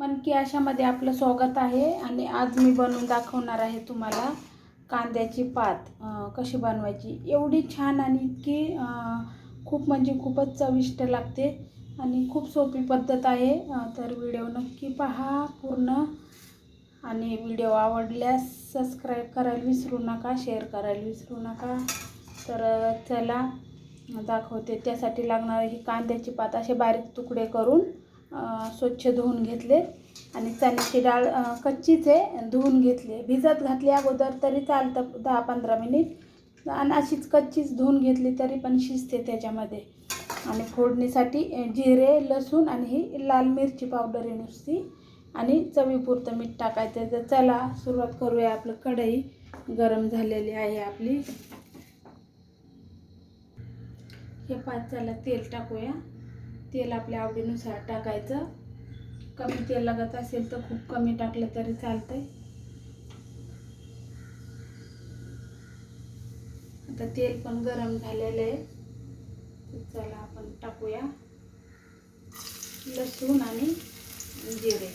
मनकी आशामध्ये आपलं स्वागत आहे आणि आज मी बनवून दाखवणार आहे तुम्हाला कांद्याची पात कशी बनवायची. एवढी छान आणि इतकी खूप म्हणजे खूपच चविष्ट लागते आणि खूप सोपी पद्धत आहे. तर व्हिडिओ नक्की पहा पूर्ण आणि व्हिडिओ आवडल्यास सबस्क्राईब करायला विसरू नका शेअर करायला विसरू नका. तर चला दाखवते. त्यासाठी लागणारे ही कांद्याची पात. असे बारीक तुकडे करून स्वच्छ धुवून घेतले. आणि चण्याची डाळ कच्चीच आहे. धुवून घेतली. भिजत घातली अगोदर तरी चालतं दहा पंधरा मिनिट. आणि अशीच कच्चीच धुवून घेतली तरी पण शिजते त्याच्यामध्ये. आणि फोडणीसाठी जिरे लसूण आणि ही लाल मिरची पावडर आहे नुसती. आणि चवीपुरतं मीठ टाकायचं. तर चला सुरुवात करूया आपलं कढई. गरम झालेली आहे आपली. हे पाच चला तेल टाकूया. तेल आपल्या आवडीनुसार टाकायचं. कमी तेल लागत असेल तर खूप कमी टाकलं तरी चालतंय. आता तेल पण गरम झालेलं आहे. चला आपण टाकूया. लसूण आणि जिरे.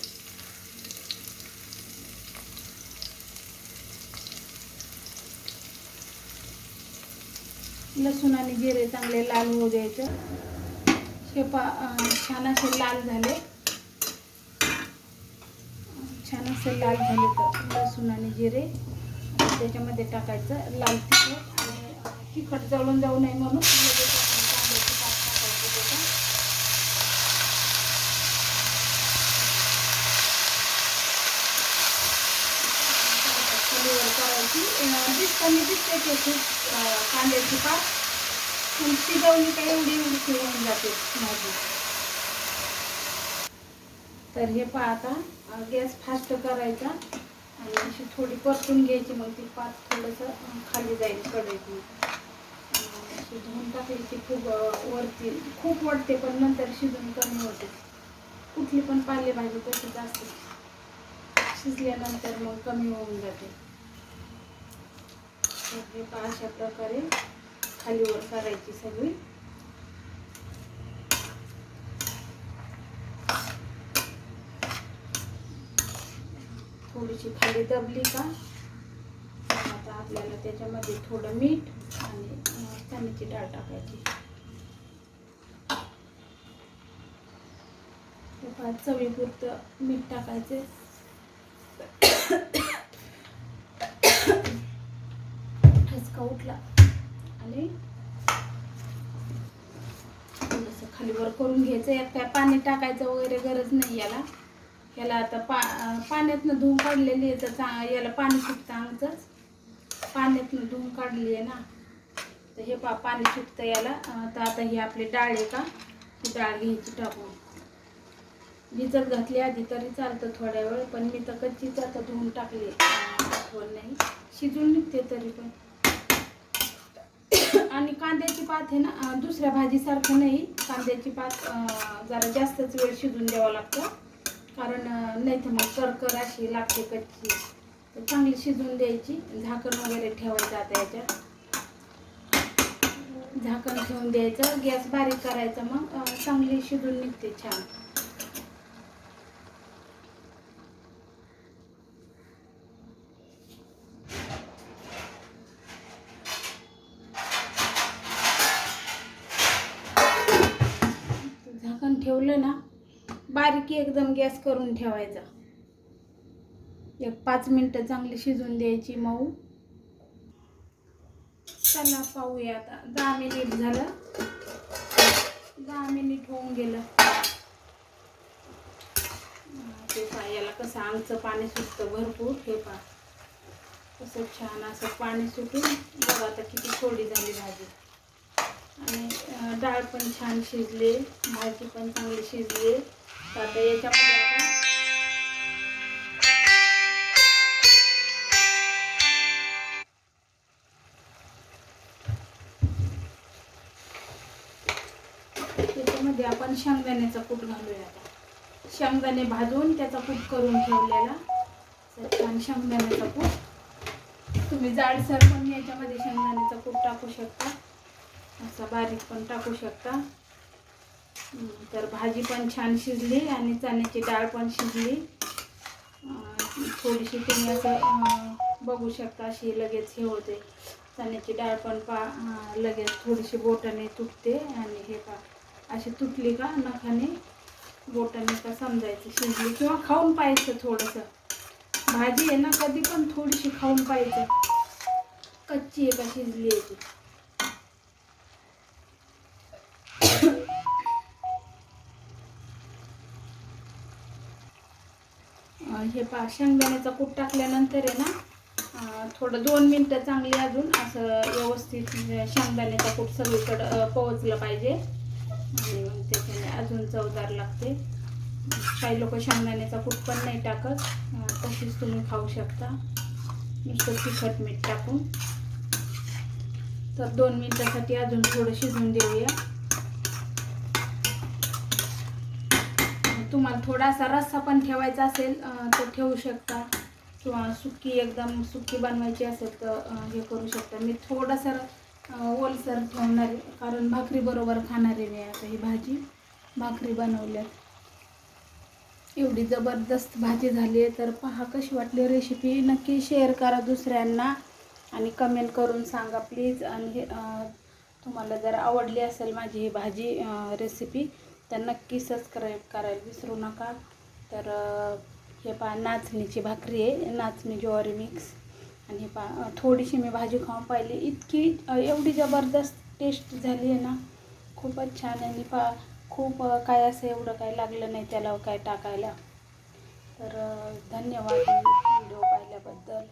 लसूण आणि जिरे चांगले लाल होऊ द्यायचं. हे पा छान असे लाल झाले. छान असे लाल झाले तर लसूण आणि जिरे. त्याच्यामध्ये टाकायचं लाल तिखट आणि तिखट जळून जाऊ नये म्हणून कांद्याची करायची दिसताना दिसते ते खूप कांद्याची पात. पण एवढी? एवढी जाते भाजी तर हे पहा आता गॅस फास्ट करायचा आणि अशी थोडी परतून घ्यायची मग ती पात थोडंसं खाली जाईल कढईतून. अशी धुवून टाकायची खूप वरती. खूप वाटते पण नंतर शिजून कमी होते. कुठली पण पालेभाजी तशीच असते शिजल्यानंतर मग कमी होऊन जाते. हे पहा अशा प्रकारे खालीवर करायची सगळी. थोडीशी खाली दबली का? आता आपल्याला त्याच्यामध्ये थोडं मीठ आणि चण्याची डाळ टाकायची. हे चवीपुरतं मीठ टाकायचे ठसका उठला आणि खाली खालीवर करून घ्यायचं. यात काय पाणी टाकायचं वगैरे गरज नाही याला. याला आता पा पाण्यातनं धुवून काढलेली आहे तर चा- याला पाणी सुटतं आमचंच पाण्यातनं धुवून काढली आहे ना. तर हे पा पाणी सुटतं याला. तर आता ही आपली डाळ आहे का? ही डाळ घ्यायची टाकून. भिजत घातली आधी तरी चालतं थोड्या वेळ पण मी तर कच्चीच आता धुवून टाकली अं, नाही. शिजून निघते तरी पण. आणि कांद्याची पात आहे ना दुसऱ्या भाजीसारखं नाही. कांद्याची पात जरा जास्तच वेळ शिजून द्यावं लागतं. कारण नाही तर मग करकर अशी लागते कच्ची. तर चांगली शिजून द्यायची. झाकण वगैरे ठेवायचं आता याच्यात. झाकण ठेवून द्यायचं. गॅस बारीक करायचा मग चांगली शिजून निघते छान. झाकण ठेवलं ना बारीक एकदम गॅस करून ठेवायचा. एक पाच मिनटं चांगली शिजून द्यायची मऊ. चला पाहूया आता. दहा मिनिट झालं. दहा मिनिट होऊन गेलं. ते पहा याला कसं आमचं पाणी सुटतं भरपूर. हे पहा. कसं छान असं पाणी सुटून बघा आता किती थोडी झाली भाजी. आणि डाळ पण छान शिजले. भाजी पण चांगली शिजली. तर आता याच्यामध्ये आपण त्याच्यामध्ये आपण शेंगदाण्याचा कूट घालूया आता. शेंगदाणे भाजून त्याचा कूट करून ठेवलेला. छान शेंगदाण्याचा कूट. तुम्ही जाडसर पण याच्यामध्ये शेंगदाण्याचा कूट टाकू शकता. असा बारीक पण टाकू शकता. तर भाजी पण छान शिजली आणि चण्याची डाळ पण शिजली. थोडीशी तुम्ही असं बघू शकता अशी लगेच हे होते. चण्याची डाळ पण पा लगेच थोडीशी बोटाने तुटते आणि हे पा अशी तुटली का नखाने बोटाने का समजायचं शिजली किंवा खाऊन पाहायचं थोडंसं. भाजी आहे ना कधी पण थोडीशी खाऊन पाहायचं. कच्ची आहे का शिजली आहे ती? हे पा शेंगदाण्याचा कूट टाकल्यानंतर आहे ना थोडं दोन मिनटं चांगली अजून असं व्यवस्थित म्हणजे शेंगदाण्याचा कूट सगळीकडं पोहोचलं पाहिजे. आणि मग त्याच्याने अजून चवदार लागते. काही लोक शेंगदाण्याचा कूट पण नाही टाकत. तशीच तुम्ही खाऊ शकता. नुसतं तिखट मीठ टाकून. तर दोन मिनटासाठी अजून थोडं शिजून देऊया. तुम्हाला थोडासा रस्सा पण ठेवायचा असेल तर ठेवू शकता. किंवा सुकी एकदम सुकी बनवायची असेल तर हे करू शकता. मी थोडंसं ओलसर ठेवणार आहे कारण भाकरी बरोबर खाणार आहे मी आता ही भाजी. भाकरी बनवल्यात. एवढी जबरदस्त भाजी झाली आहे तर पहा कशी वाटली रेसिपी नक्की शेअर करा दुसऱ्यांना आणि कमेंट करून सांगा प्लीज आणि तुम्हाला जर आवडली असेल माझी ही भाजी रेसिपी तर नक्की सबस्क्राईब करायला विसरू नका. तर हे पहा नाचणीची भाकरी आहे. नाचणी ज्वारी मिक्स आणि हे पा थोडीशी मी भाजी खाऊन पाहिली. इतकी एवढी जबरदस्त टेस्ट झाली आहे ना. खूपच छान आणि पा खूप काय असं एवढं काय लागलं नाही त्याला काय टाकायला. तर धन्यवाद. व्हिडिओ पाहिल्याबद्दल.